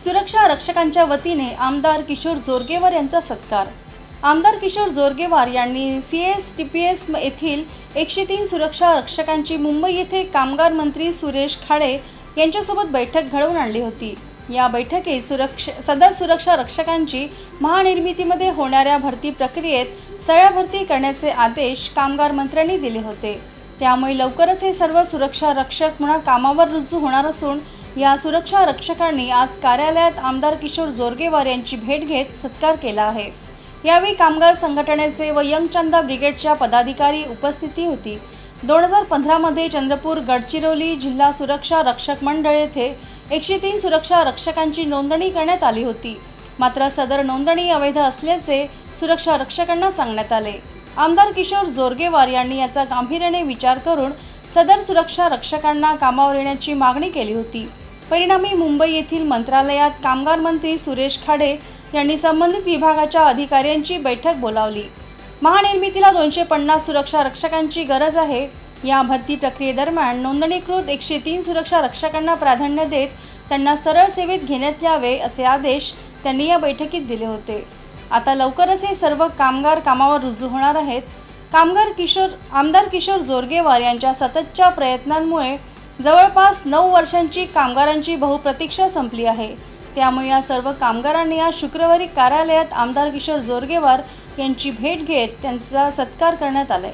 सुरक्षा रक्षकांच्या वतीने आमदार किशोर जोरगेवार यांचा सत्कार. आमदार किशोर जोरगेवार यांनी C S T P S येथील एकशे तीन सुरक्षा रक्षकांची मुंबई येथे कामगार मंत्री सुरेश खाडे यांच्यासोबत बैठक घडवून आणली होती. या बैठकीत सुरक्ष सदर सुरक्षा रक्षकांची महानिर्मितीमध्ये होणाऱ्या भरती प्रक्रियेत सरळ भरती करण्याचे आदेश कामगार मंत्र्यांनी दिले होते. त्यामुळे लवकरच हे सर्व सुरक्षा रक्षक म्हणून कामावर रुजू होणार असून या सुरक्षा रक्षकांनी आज कार्यालयात आमदार किशोर जोरगेवार यांची भेट घेत सत्कार केला आहे. यावेळी कामगार संघटनेचे व यंग चंदा ब्रिगेडच्या पदाधिकारी उपस्थिती होती. दोन हजार पंधरामध्ये चंद्रपूर गडचिरोली जिल्हा सुरक्षा रक्षक मंडळ येथे एकशे तीन सुरक्षा रक्षकांची नोंदणी करण्यात आली होती. मात्र सदर नोंदणी अवैध असल्याचे सुरक्षा रक्षकांना सांगण्यात आले. आमदार किशोर जोरगेवार यांनी याचा गांभीर्याने विचार करून सदर सुरक्षा रक्षकांना कामावर येण्याची मागणी केली होती. परिणामी मुंबई येथील मंत्रालयात कामगार मंत्री सुरेश खाडे यांनी संबंधित विभागाच्या अधिकाऱ्यांची बैठक बोलावली. महानिर्मितीला दोनशे पन्नास सुरक्षा रक्षकांची गरज आहे. या भरती प्रक्रियेदरम्यान नोंदणीकृत एकशे तीन सुरक्षा रक्षकांना प्राधान्य देत त्यांना सरळ सेवेत घेण्यात यावे असे आदेश त्यांनी या बैठकीत दिले होते. आता लवकरच हे सर्व कामगार कामावर रुजू होणार आहेत. कामगार किशोर आमदार किशोर जोरगेवार यांच्या सततच्या प्रयत्नांमुळे जवळपास नऊ वर्षांची कामगारांची बहुप्रतीक्षा संपली आहे. त्यामुळे या सर्व कामगारांनी आज शुक्रवारी कार्यालयात आमदार किशोर जोरगेवार यांची भेट घेत त्यांचा सत्कार करण्यात आलाय.